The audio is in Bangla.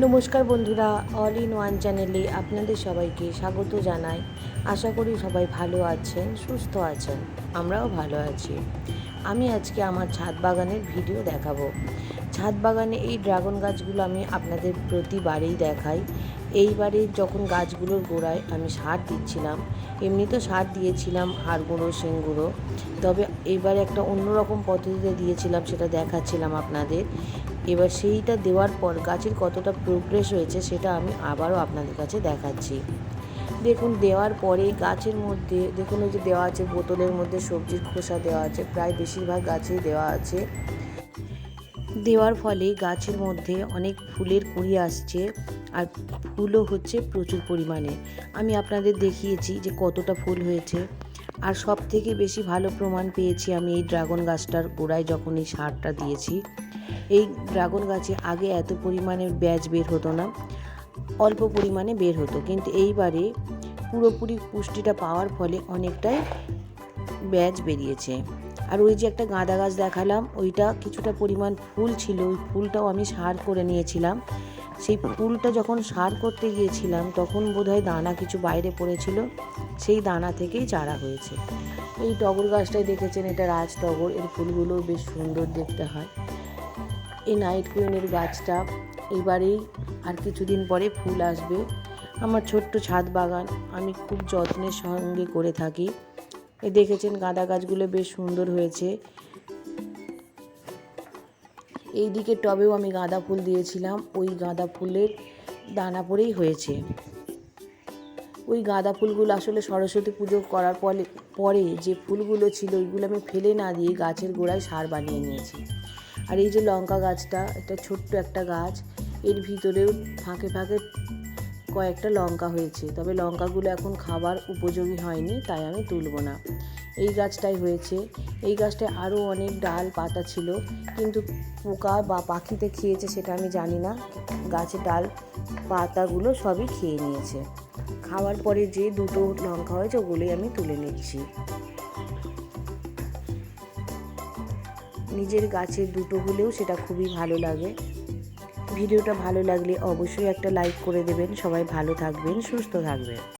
নমস্কার বন্ধুরা অল ইন ওয়ান চ্যানেলে আপনাদের সবাইকে স্বাগত জানাই। আশা করি সবাই ভালো আছেন, সুস্থ আছেন, আমরাও ভালো আছি। আমি আজকে আমার ছাদ বাগানের ভিডিও দেখাবো। ছাদ বাগানে এই ড্রাগন গাছগুলো আমি আপনাদের প্রতিবারেই দেখাই। এইবারে যখন গাছগুলোর গোড়ায় আমি সার দিচ্ছিলাম, এমনি তো সার দিয়েছিলাম হাড় গুঁড়ো গুঁড়ো তবে এবারে একটা অন্যরকম পদ্ধতিতে দিয়েছিলাম সেটা দেখাচ্ছিলাম আপনাদের। এবার সেইটা দেওয়ার পর গাছের কতটা প্রোগ্রেস হয়েছে সেটা আমি আবারও আপনাদের কাছে দেখাচ্ছি। দেখুন, দেওয়ার পরে গাছের মধ্যে, দেখুন ওই যে দেওয়া আছে বোতলের মধ্যে সবজির খোসা দেওয়া আছে, প্রায় বেশিরভাগ গাছেই দেওয়া আছে। দেওয়ার ফলে গাছের মধ্যে অনেক ফুলের কুড়ি আসছে আর ফুলও হচ্ছে প্রচুর পরিমাণে। আমি আপনাদের দেখিয়েছি যে কতটা ফুল হয়েছে আর সব থেকে বেশি ভালো প্রমাণ পেয়েছি আমি এই ড্রাগন গাছটার গোড়ায় যখন এই সারটা দিয়েছি। এই ড্রাগন গাছে আগে এত পরিমাণে ব্যাজ বের হতো না অল্প পরিমাণে বের হতো। কিন্তু এইবারে পুরোপুরি পুষ্টিটা পাওয়ার ফলে অনেকটাই ব্যাজ বেরিয়েছে। আর ওই যে একটা গাঁদা গাছ দেখালাম, ওইটা কিছুটা পরিমাণ ফুল ছিল। ওই ফুলটাও আমি সার করে নিয়েছিলাম। সেই ফুলটা যখন সার করতে গিয়েছিলাম, তখন বোধহয় দানা কিছু বাইরে পড়েছিল। সেই দানা থেকেই চারা হয়েছে। এই টগর গাছটাই দেখেছেন, এটা রাজ টগর এর ফুলগুলো বেশ সুন্দর দেখতে হয়। এই নাইট কুইনের গাছটা এবারেই আর কিছুদিন পরে ফুল আসবে। আমার ছোট্ট ছাদ বাগান আমি খুব যত্নের সঙ্গে করে থাকি। এ দেখেছেন গাঁদা গাছগুলো বেশ সুন্দর হয়েছে। এই দিকে টবেও আমি গাঁদা ফুল দিয়েছিলাম। ওই গাঁদা ফুলের দানা পরেই হয়েছে। ওই গাঁদা ফুলগুলো আসলে সরস্বতী পুজো করার পরে পরে যে ফুলগুলো ছিল ওইগুলো আমি ফেলে না দিয়ে গাছের গোড়ায় সার বানিয়ে নিয়েছি। আর এই যে লঙ্কা গাছটা, এটা ছোট্ট একটা গাছ। এর ভিতরেও ফাঁকে ফাঁকে কয়েকটা লঙ্কা হয়েছে। তবে লঙ্কাগুলো এখন খাবার উপযোগী হয়নি, তাই আমি তুলব না। এই গাছটাই হয়েছে। এই গাছটায় আরও অনেক ডাল পাতা ছিল, কিন্তু পোকা বা পাখিতে খেয়েছে সেটা আমি জানি না। গাছের ডাল পাতাগুলো সবই খেয়ে নিয়েছে। খাওয়ার পরে যে দুটো লঙ্কা হয়েছে, ওগুলোই আমি তুলে নিচ্ছি। নিজের গাছের দুটো হলেও সেটা খুবই ভালো লাগে। ভিডিওটা ভালো লাগলে অবশ্যই একটা লাইক করে দেবেন। সবাই ভালো থাকবেন সুস্থ থাকবেন।